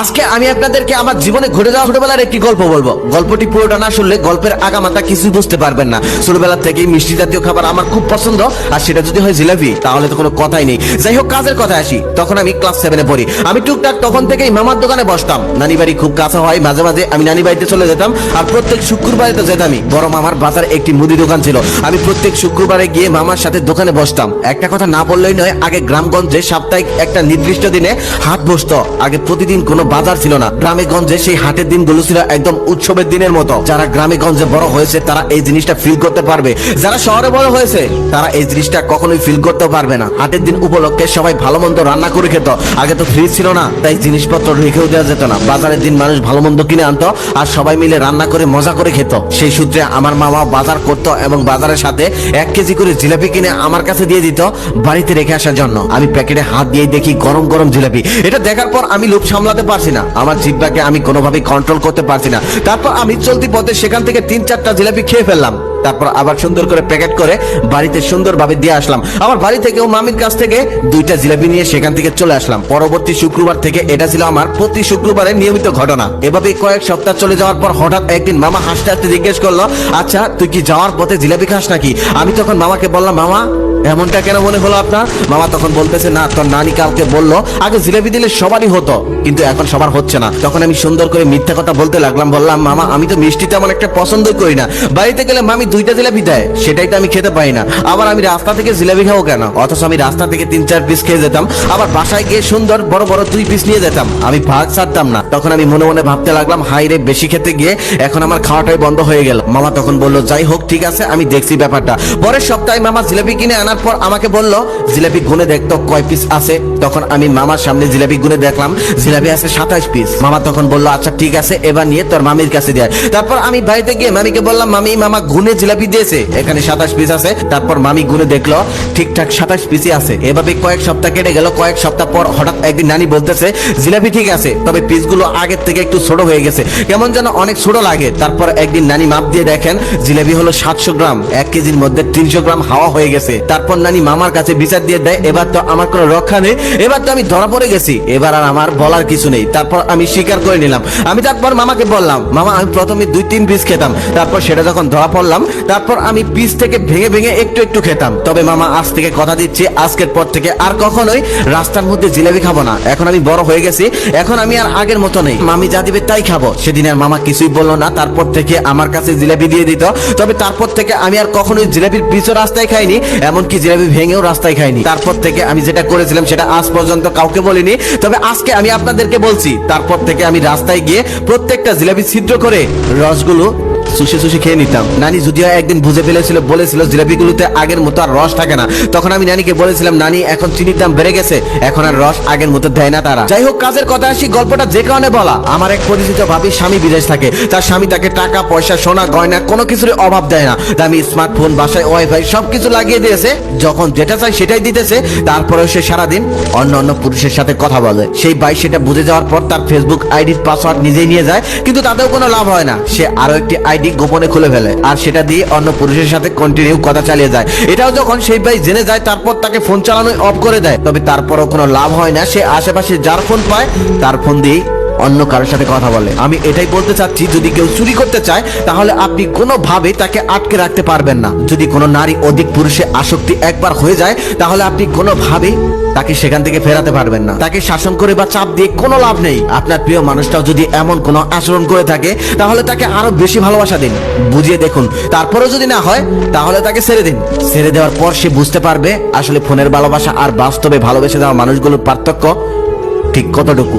আজকে আমি আপনাদেরকে আমার জীবনে ঘটে যাওয়া ছোটবেলার একটি গল্প বলব। গল্পটি পুরোটা না শুনলে গল্পের আগামাতা কিছুই বুঝতে পারবেন না। ছোটবেলা থেকেই মিষ্টি জাতীয় খাবার আমার খুব পছন্দ, আর সেটা যদি হয় জিলাপি, তাহলে তো কোনো কথাই নেই। যাই হোক, কাজের কথা আসি। তখন আমি ক্লাস সেভেনে পড়ি। আমি টুকটাক তখন থেকেই মামার দোকানে বসতাম। নানি বাড়ি খুব কাছে হয়, মাঝে মাঝে আমি নানি বাড়িতে চলে যেতাম, আর প্রত্যেক শুক্রবারে তো যেতামই। বড় মামার বাজারে একটি মুদি দোকান ছিল। আমি প্রত্যেক শুক্রবারে গিয়ে মামার সাথে দোকানে বসতাম। একটা কথা না বললেই নয়, আগে গ্রামগঞ্জে সাপ্তাহিক একটা নির্দিষ্ট দিনে হাট বসতো। আগে প্রতিদিন কোনো বাজার ছিল না। গ্রামে গঞ্জে সেই হাটের দিনগুলো ছিল একদম উৎসবের দিনের মতো। যারা গ্রামে গঞ্জে বড় হয়েছে, তারা এই জিনিসটা ফিল করতে পারবে। যারা শহরে বড় হয়েছে, তারা এই জিনিসটা কখনোই ফিল করতে পারবে না। হাটের দিন উপলক্ষে সবাই ভালো মন্দ রান্না করে খেত। আগে তো ফ্রিজ ছিল না, তাই জিনিসপত্র রেখেও দেওয়া যেত না। বাজারের দিন মানুষ ভালো মন্দ কিনে আনতো আর সবাই মিলে রান্না করে মজা করে খেত। সেই সূত্রে আমার মামা বাজার করতো এবং বাজারের সাথে এক কেজি করে জিলাপি কিনে আমার কাছে দিয়ে দিত বাড়িতে রেখে আসার জন্য। আমি প্যাকেটে হাত দিয়ে দেখি গরম গরম জিলাপি। এটা দেখার পর আমি লোভ সামলাতে পারছি না। আমার জিব্বাকে আমি কোনোভাবেই কন্ট্রোল করতে পারছি না। তারপর আমি চলতি পথে সেখান থেকে তিন চারটা জিলাপি খেয়ে ফেললাম। তারপর আবার সুন্দর করে প্যাকেট করে বাড়িতে সুন্দরভাবে দিয়ে আসলাম। আমার বাড়ি থেকেও মামির কাছ থেকে দুইটা জিলাপি নিয়ে সেখান থেকে চলে আসলাম। পরবর্তী শুক্রবার থেকে এটা ছিল আমার প্রতি শুক্রবারের নিয়মিত ঘটনা। এভাবে কয়েক সপ্তাহ চলে যাওয়ার পর হঠাৎ একদিন মামা হাসতে হাসতে জিজ্ঞেস করল আচ্ছা তুই কি যাওয়ার পথে জিলাপি খাস নাকি? আমি তখন মামাকে বললাম, মামা এমনটা কেন মনে হলো আপনার? মামা তখন বলতেছে, না, তোর নানি কালকে বলল, আগে জিলাপি দিলে সবারই হতো, কিন্তু এখন সবার হচ্ছে না। তখন আমি সুন্দর করে মিথ্যা কথা বলতে লাগলাম, বললাম, মামা, আমি তো মিষ্টি তেমন একটা পছন্দই করি না। বাড়িতে গেলে মামি দুইটা জিলাপি দেয়, সেটাই তো আমি খেতে পারি না। আবার আমি রাস্তা থেকে জিলাপি খাব কেন? অথচ আমি রাস্তা থেকে তিন, চার পিস খেয়ে যেতাম, আবার বাসায় গিয়ে সুন্দর বড় বড় দুই পিস নিয়ে যেতাম। আমি ভাগ ছাড়তাম না। তখন আমি মনে মনে ভাবতে লাগলাম হাই রে, বেশি খেতে গিয়ে এখন আমার খাওয়াটাই বন্ধ হয়ে গেল। মামা তখন বলল, যাই হোক, ঠিক আছে, আমি দেখছি ব্যাপারটা। পরের সপ্তাহে মামা জিলাপি কিনে আনার পর আমাকে বলল, জিলাপি গুনে দেখতো কয় পিস আছে। তখন আমি মামার সামনে জিলাপি গুনে দেখলাম, জিলাপি আছে সাতাশ পিস মামা তখন বলল আচ্ছা ঠিক আছে, এবার নিয়ে তোর মামির কাছে দেয় তারপর আমি বাড়িতে গিয়ে মামিকে বললাম, মামি, মামা গুনে জিলাপি দিয়েছে, এখানে সাতাশ পিস আছে। তারপর মামি গুনে দেখল, ঠিকঠাক সাতাশ পিসই আছে। এভাবে কয়েক সপ্তাহ কেটে গেল, কয়েক সপ্তাহ পর হঠাৎ একদিন নানি বলতেছে, জিলাপি ঠিক আছে, তবে পিসগুলো আগের থেকে একটু ছোট হয়ে গেছে, কেমন যেন অনেক ছোট লাগে। তারপর একদিন নানি মাপ দিয়ে দেখেন, জিলাপি হলো সাতশো গ্রাম, এক কেজির মধ্যে তিনশো গ্রাম হাওয়া হয়ে গেছে। তারপর নানি মামার কাছে বিচার দিয়ে দেয়, এবার তো আমার কোনো রক্ষা নেই, এবার তো আমি ধরা পড়ে গেছি। এবার আর আমার বলার কিছু নেই। তারপর আমি স্বীকার করে নিলাম। আমি তারপর মামাকে বললাম, মামা, আমি প্রথমে দুই তিন পিস খেতাম, তারপর সেটা যখন ধরা পড়লাম, তারপর আমি পিস থেকে ভেঙে ভেঙে একটু একটু খেতাম। তবে মামা, আজ থেকে কথা দিচ্ছি, আজকের পর থেকে আর কখনোই রাস্তার মধ্যে জিলাপি খাব না। এখন আমি বড় হয়ে গেছি, এখন আমি আর আগের মতো নেই। মামি যা দিবে তাই খাব। সেদিন আর মামা কিছুই বলল না, তারপর থেকে আমার কাছে জিলাপি দিয়ে দিত। তবে তারপর থেকে আমি আর কখনোই জিলাপির পিছু রাস্তায় খাইনি এমনকি জিলাপি ভেঙেও রাস্তায় খাইনি। তারপর থেকে আমি যেটা করেছিলাম সেটা আজ পর্যন্ত কাউকে বলিনি। তবে আজকে আমি আপনাদেরকে বলছি, তারপর থেকে আমি রাস্তায় গিয়ে প্রত্যেকটা জিলাপি ছিদ্র করে রসগুলো সুশি সুশি খেয়ে নিতাম। নানি যদিও একদিন বুঝে ফেলেছিল, বলেছিল, জিলাপিগুলোতে আগের মতো আর রস থাকে না। তখন আমি নানিকে বলেছিলাম, নানি, এখন চিনির দাম বেড়ে গেছে, এখন আর রস আগের মতো দেয় না তারা। যাই হোক, কাজের কথা আসি, গল্পটা যে কারণে বলা, আমার এক পরিচিত ভাবি স্বামী বিদেশ থাকে। তার স্বামী তাকে টাকা, পয়সা, সোনা, গয়না কোনো কিছুর অভাব দেয় না। দামি স্মার্টফোন বাসায় ওয়াইফাই সবকিছু লাগিয়ে দিয়েছে। যখন যেটা চাই সেটাই দিতেছে। তারপরেও সে সারাদিন অন্য অন্য পুরুষের সাথে কথা বলে। সেই ভাই সেটা বুঝে যাওয়ার পর তার ফেসবুক আইডির পাসওয়ার্ড নিজেই নিয়ে যায়, কিন্তু তাতেও কোনো লাভ হয় না। সে আরও একটি আইডি গোপনে খুলে ফেলে। আর সেটা দিয়ে অন্য পুরুষের সাথে কন্টিনিউ কথা চালিয়ে যায়। এটাও যখন সেই ভাই জেনে যায়, তারপর তাকে ফোন চালানো অফ করে দেয়। তবে তারপরও কোনো লাভ হয় না। সে আশেপাশে যার ফোন পায়, তার ফোন দিয়েই অন্য কারোর সাথে কথা বলে। আমি এটাই বলতে চাচ্ছি, যদি কেউ চুরি করতে চায়, তাহলে আপনি কোনোভাবে তাকে আটকে রাখতে পারবেন না। যদি কোনো নারী অধিক পুরুষে আসক্তি একবার হয়ে যায়, তাহলে আপনি কোনোভাবেই তাকে সেখান থেকে ফেরাতে পারবেন না। তাকে শাসন করে বা চাপ দিয়ে কোনো লাভ নেই। আপনার প্রিয় মানুষটাও যদি এমন কোনো আচরণ করে থাকে, তাহলে তাকে আরও বেশি ভালোবাসা দিন। বুঝিয়ে দেখুন, তারপরেও যদি না হয়, তাহলে তাকে ছেড়ে দিন। ছেড়ে দেওয়ার পর সে বুঝতে পারবে, আসলে ফোনের ভালোবাসা আর বাস্তবে ভালোবেসে দেওয়া মানুষগুলোর পার্থক্য ঠিক কতটুকু।